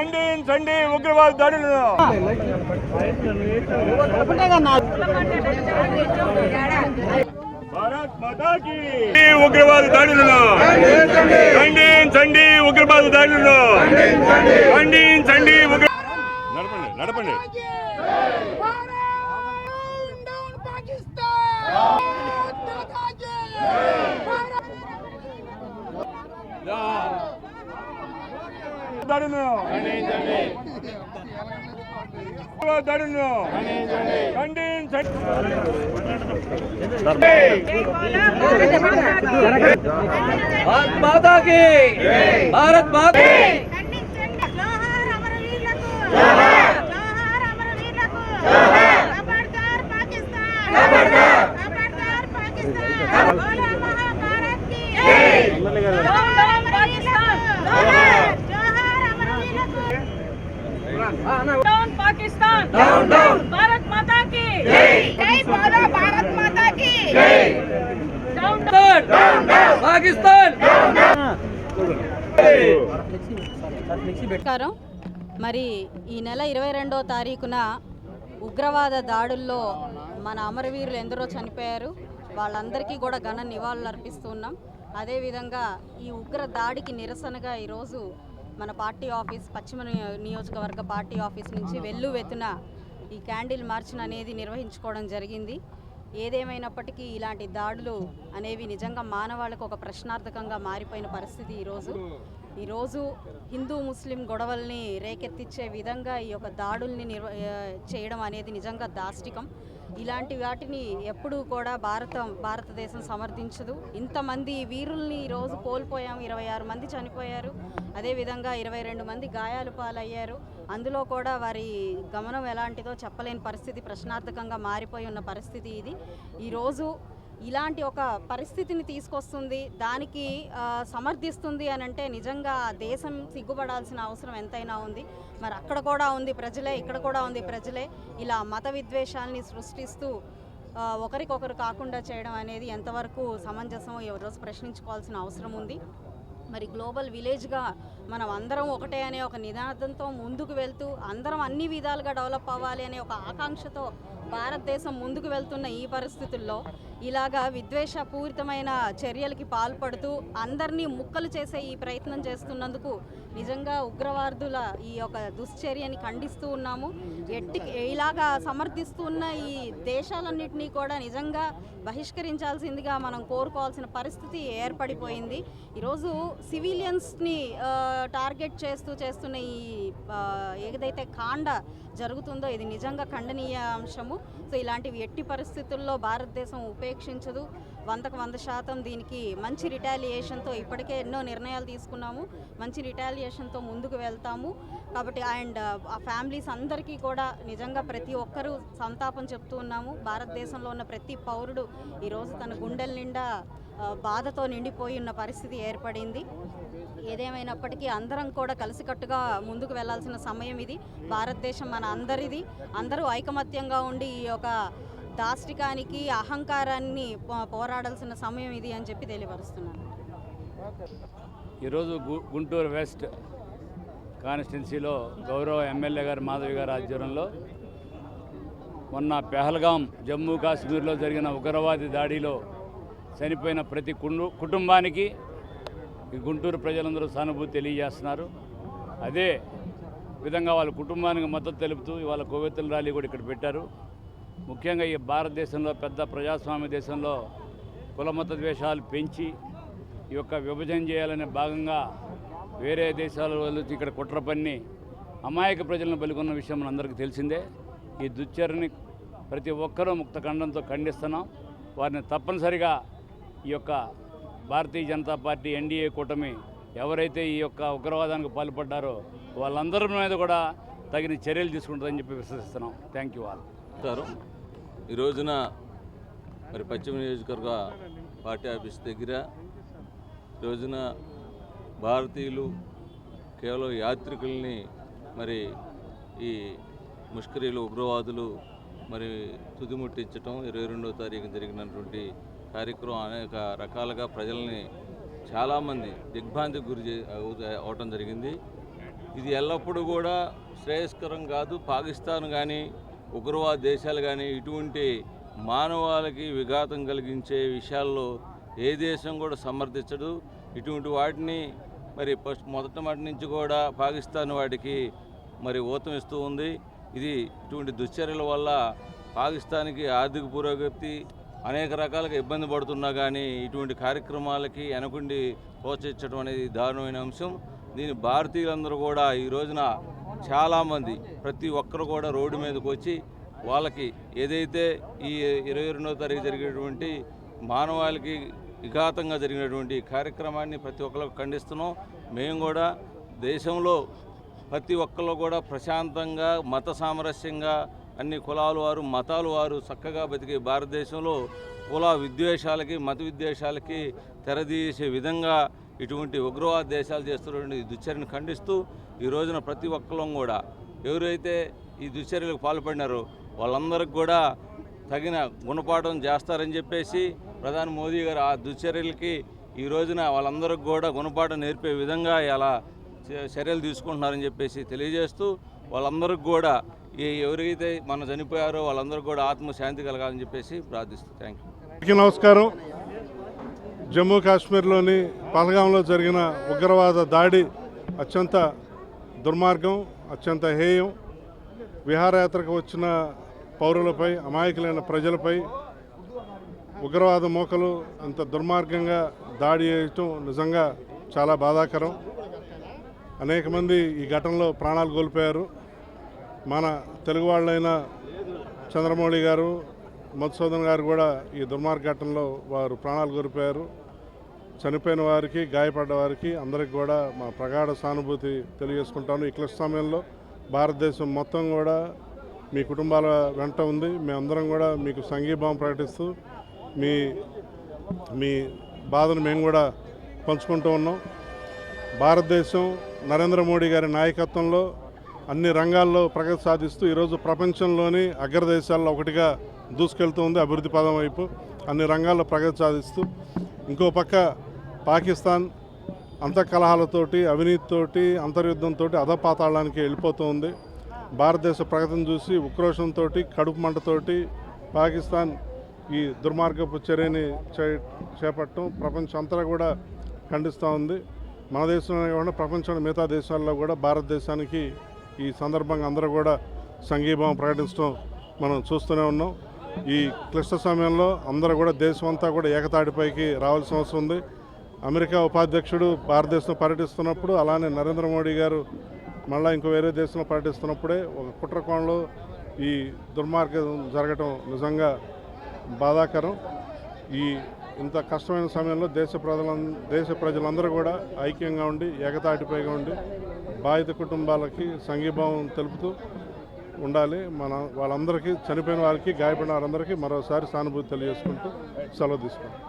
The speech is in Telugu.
ఖండించండి ఉగ్రవాద దాడులను భారత్ మాతాకి. ఉగ్రవాద దాడులను ఖండించండి ఉగ్రవాద దాడులను ఖండించండి ఉగ్ర నడపండి నడపండి. దాడులను దాడులను భారత్ మాతా की భారత్ మాతా జోహార్ down Pakistan. Down down Bharat Mata కి జై బోలో భారత్ మాతా కి డౌన్ పాకిస్తాన్. నమస్కారం. మరి ఈ నెల ఇరవై రెండో తారీఖున ఉగ్రవాద దాడుల్లో మన అమరవీరులు ఎందరో చనిపోయారు. వాళ్ళందరికీ కూడా ఘన నివాళులు అర్పిస్తున్నాం అదేవిధంగా ఈ ఉగ్ర దాడికి నిరసనగా ఈరోజు మన పార్టీ ఆఫీస్ పశ్చిమ నియో- నియోజకవర్గ పార్టీ ఆఫీస్ నుంచి వెల్లువెత్తున ఈ క్యాండిల్ మార్చ్ను అనేది నిర్వహించుకోవడం జరిగింది. ఏదేమైనప్పటికీ ఇలాంటి దాడులు అనేవి నిజంగా మానవాళికి ఒక ప్రశ్నార్థకంగా మారిపోయిన పరిస్థితి ఈరోజు. ఈరోజు హిందూ ముస్లిం గొడవల్ని రేకెత్తించే విధంగా ఈ యొక్క దాడుల్ని నిర్వ చేయడం అనేది నిజంగా దాష్టికం. ఇలాంటి వాటిని ఎప్పుడూ కూడా భారతం భారతదేశం సమర్థించదు. ఇంతమంది వీరుల్ని ఈరోజు కోల్పోయాం. ఇరవై ఆరు మంది చనిపోయారు. అదేవిధంగా ఇరవై రెండు మంది గాయాలు పాలయ్యారు. అందులో కూడా వారి గమనం ఎలాంటిదో చెప్పలేని పరిస్థితి ప్రశ్నార్థకంగా మారిపోయి ఉన్న పరిస్థితి ఇది. ఈరోజు ఇలాంటి ఒక పరిస్థితిని తీసుకొస్తుంది దానికి సమర్థిస్తుంది అని అంటే నిజంగా దేశం సిగ్గుపడాల్సిన అవసరం ఎంతైనా ఉంది. మరి అక్కడ కూడా ఉంది ప్రజలే ఇక్కడ కూడా ఉంది ప్రజలే. ఇలా మత విద్వేషాల్ని సృష్టిస్తూ ఒకరికొకరు కాకుండా చేయడం అనేది ఎంతవరకు సమంజసమో ఈ ప్రశ్నించుకోవాల్సిన అవసరం ఉంది. మరి గ్లోబల్ విలేజ్గా మనం అందరం ఒకటే అనే ఒక నినాదంతో ముందుకు వెళ్తూ అందరం అన్ని విధాలుగా డెవలప్ అవ్వాలి అనే ఒక ఆకాంక్షతో భారతదేశం ముందుకు వెళ్తున్న ఈ పరిస్థితుల్లో ఇలాగా విద్వేషపూరితమైన చర్యలకి పాల్పడుతూ అందరినీ ముక్కలు చేసే ఈ ప్రయత్నం చేస్తున్నందుకు నిజంగా ఉగ్రవాదుల ఈ యొక్క దుశ్చర్యని ఖండిస్తూ ఉన్నాము. ఎట్టి ఇలాగా సమర్థిస్తున్న ఈ దేశాలన్నింటినీ కూడా నిజంగా బహిష్కరించాల్సిందిగా మనం కోరుకోవాల్సిన పరిస్థితి ఏర్పడిపోయింది. ఈరోజు సివిలియన్స్ని టార్గెట్ చేస్తూ చేస్తున్న ఈ ఏదైతే కాండ జరుగుతుందో ఇది నిజంగా ఖండనీయ అంశము. సో ఇలాంటివి ఎట్టి పరిస్థితుల్లో భారతదేశం ఉపేక్షించదు. వందకు వంద శాతం దీనికి మంచి రిటాలియేషన్తో ఇప్పటికే ఎన్నో నిర్ణయాలు తీసుకున్నాము. మంచి రిటాలియేషన్తో ముందుకు వెళ్తాము. కాబట్టి అండ్ ఆ ఫ్యామిలీస్ అందరికీ కూడా నిజంగా ప్రతి ఒక్కరూ సంతాపం చెప్తూ ఉన్నాము. భారతదేశంలో ఉన్న ప్రతి పౌరుడు ఈరోజు తన గుండెల నిండా బాధతో నిండిపోయి ఉన్న పరిస్థితి ఏర్పడింది. ఏదేమైనప్పటికీ అందరం కూడా కలిసికట్టుగా ముందుకు వెళ్ళాల్సిన సమయం ఇది. భారతదేశం మన అందరిది. అందరూ ఐకమత్యంగా ఉండి ఈ యొక్క దాష్టికానికి అహంకారాన్ని పో- పోరాడాల్సిన సమయం ఇది అని చెప్పి తెలియపరుస్తున్నాను. ఈరోజు గు గుంటూరు వెస్ట్ కాన్స్టిట్యున్సీలో గౌరవ ఎమ్మెల్యే గారు మాధవి గారి ఆధ్వర్యంలో మొన్న పెహల్గాం జమ్మూ కాశ్మీర్లో జరిగిన ఉగ్రవాది దాడిలో చనిపోయిన ప్రతి కుండు- కుటుంబానికి ఈ గుంటూరు ప్రజలందరూ సానుభూతి తెలియజేస్తున్నారు. అదే విధంగా వాళ్ళ కుటుంబానికి మద్దతు తెలుపుతూ ఇవాళ కొవ్వెత్తుల ర్యాలీ కూడా ఇక్కడ పెట్టారు. ముఖ్యంగా ఈ భారతదేశంలో పెద్ద ప్రజాస్వామ్య దేశంలో కులమత ద్వేషాలు పెంచి ఈ యొక్క విభజన చేయాలనే భాగంగా వేరే దేశాల వాళ్ళు ఇక్కడ కుట్ర పన్ని అమాయక ప్రజలను బలికొన్న విషయం మనందరికీ తెలిసిందే. ఈ దుశ్చర్ని ప్రతి ఒక్కరూ ముక్త ఖండంతో ఖండిస్తున్నాం. వారిని తప్పనిసరిగా ఈ యొక్క భారతీయ జనతా పార్టీ ఎన్డీఏ కూటమి ఎవరైతే ఈ యొక్క ఉగ్రవాదానికి పాల్పడ్డారో వాళ్ళందరి మీద కూడా తగిన చర్యలు తీసుకుంటుందని చెప్పి విశ్వసిస్తున్నాం. థ్యాంక్ యూ ఆల్ సార్ ఈ రోజున మరి పశ్చిమ నియోజకవర్గ పార్టీ ఆఫీస్ దగ్గర ఈ రోజున భారతీయులు కేవలం యాత్రికుల్ని మరి ఈ ముష్కరీలు ఉగ్రవాదులు మరి తుదిముట్టించటం ఇరవై రెండవ తారీఖు జరిగినటువంటి కార్యక్రమం అనేక రకాలుగా ప్రజల్ని చాలామంది దిగ్భ్రాంతికి గురి చే- అవటం జరిగింది. ఇది ఎల్లప్పుడూ కూడా శ్రేయస్కరం కాదు పాకిస్తాన్ కానీ ఉగ్రవాద దేశాలు కానీ ఇటువంటి మానవాళికి విఘాతం కలిగించే విషయాల్లో ఏ దేశం కూడా సమర్థించదు. ఇటువంటి వాటిని మరి ఫస్ట్ మొదటి మాట నుంచి కూడా పాకిస్తాన్ వాటికి మరి ఊతం ఇస్తూ ఉంది. ఇది ఇటువంటి దుశ్చర్యల వల్ల పాకిస్తాన్కి ఆర్థిక పురోగతి అనేక రకాలుగా ఇబ్బంది పడుతున్నా కానీ ఇటువంటి కార్యక్రమాలకి వెనకుండి ప్రోత్సహించడం అనేది దారుణమైన అంశం. దీని భారతీయులందరూ కూడా ఈ రోజున చాలామంది ప్రతి ఒక్కరు కూడా రోడ్డు మీదకి వచ్చి వాళ్ళకి ఏదైతే ఈ ఇరవై రెండవ తారీఖు జరిగేటువంటి మానవాళికి విఘాతంగా జరిగినటువంటి కార్యక్రమాన్ని ప్రతి ఒక్కరు ఖండిస్తున్నాం. మేము కూడా దేశంలో ప్రతి ఒక్కరు కూడా ప్రశాంతంగా మత సామరస్యంగా అన్ని కులాలు వారు మతాలు వారు చక్కగా బతికే భారతదేశంలో కుల విద్వేషాలకి మత విద్వేషాలకి తెరదీసే విధంగా ఇటువంటి ఉగ్రవాద దేశాలు చేస్తున్నటువంటి దుశ్చర్యను ఖండిస్తూ ఈ రోజున ప్రతి ఒక్కరం కూడా ఎవరైతే ఈ దుశ్చర్యలకు పాల్పడినారో వాళ్ళందరికి కూడా తగిన గుణపాఠం చేస్తారని చెప్పేసి ప్రధాని మోదీ గారు ఆ దుశ్చర్యలకి ఈ రోజున వాళ్ళందరికి కూడా గుణపాఠం నేర్పే విధంగా ఇలా చర్యలు తీసుకుంటున్నారని చెప్పేసి తెలియజేస్తూ వాళ్ళందరికీ కూడా ఎవరైతే మన చనిపోయారో వాళ్ళందరూ కూడా ఆత్మశాంతి కలగాలని చెప్పేసి ప్రార్థిస్తూ థ్యాంక్ యూ. నమస్కారం. జమ్మూ కాశ్మీర్లోని పహల్గాంలో జరిగిన ఉగ్రవాద దాడి అత్యంత దుర్మార్గం అత్యంత హేయం. విహారయాత్రకు వచ్చిన పౌరులపై అమాయకులైన ప్రజలపై ఉగ్రవాద మోకలు అంత దుర్మార్గంగా దాడి చేయటం నిజంగా చాలా బాధాకరం. అనేక మంది ఈ ఘటనలో ప్రాణాలు కోల్పోయారు. మన తెలుగు వాళ్ళైన చంద్రమౌళి గారు మధుసూదన్ గారు కూడా ఈ దుర్మార్గ ఘటనలో వారు ప్రాణాలు కోల్పోయారు. చనిపోయిన వారికి గాయపడ్డ వారికి అందరికి కూడా మా ప్రగాఢ సానుభూతి తెలియజేసుకుంటాను. ఈ క్లిష్ట సమయంలో భారతదేశం మొత్తం కూడా మీ కుటుంబాల వెంట ఉంది. మేమందరం కూడా మీకు సంఘీభావం ప్రకటిస్తూ మీ మీ బాధను మేము కూడా పంచుకుంటూ ఉన్నాం. భారతదేశం నరేంద్ర మోడీ గారి నాయకత్వంలో అన్ని రంగాల్లో ప్రగతి సాధిస్తూ ఈరోజు ప్రపంచంలోని అగ్రదేశాల్లో ఒకటిగా దూసుకెళ్తూ ఉంది అభివృద్ధి పదం వైపు. అన్ని రంగాల్లో ప్రగతి సాధిస్తూ ఇంకో పక్క పాకిస్తాన్ అంతఃకలహాలతోటి అవినీతితోటి అంతర్యుద్ధంతో అధపాతాళానికి వెళ్ళిపోతూ ఉంది భారతదేశ ప్రగతిని చూసి ఉక్రోషంతో కడుపు మంటతోటి పాకిస్తాన్ ఈ దుర్మార్గపు చర్యని చే చేపట్టడం ప్రపంచం అంతా కూడా ఖండిస్తూ ఉంది. మన దేశంలో కాకుండా ప్రపంచంలో మిగతా దేశాల్లో కూడా భారతదేశానికి ఈ సందర్భంగా అందరూ కూడా సంఘీభావం ప్రకటించడం మనం చూస్తూనే ఉన్నాం. ఈ క్లిష్ట సమయంలో అందరూ కూడా దేశం అంతా కూడా ఏకతాటిపైకి రావాల్సిన అవసరం ఉంది. అమెరికా ఉపాధ్యక్షుడు భారతదేశం పర్యటిస్తున్నప్పుడు అలానే నరేంద్ర మోడీ గారు మళ్ళీ ఇంకో వేరే దేశంలో పర్యటిస్తున్నప్పుడే ఒక కుట్రకోణంలో ఈ దుర్మార్గం జరగటం నిజంగా బాధాకరం. ఈ ఇంత కష్టమైన సమయంలో దేశ ప్రజల దేశ ప్రజలందరూ కూడా ఐక్యంగా ఉండి ఏకతాటిపైగా ఉండి బాధిత కుటుంబాలకి సంఘీభావం తెలుపుతూ ఉండాలి. మన వాళ్ళందరికీ చనిపోయిన వారికి గాయపడిన వారందరికీ మరోసారి సానుభూతి తెలియజేసుకుంటూ సెలవు తీసుకుంటాం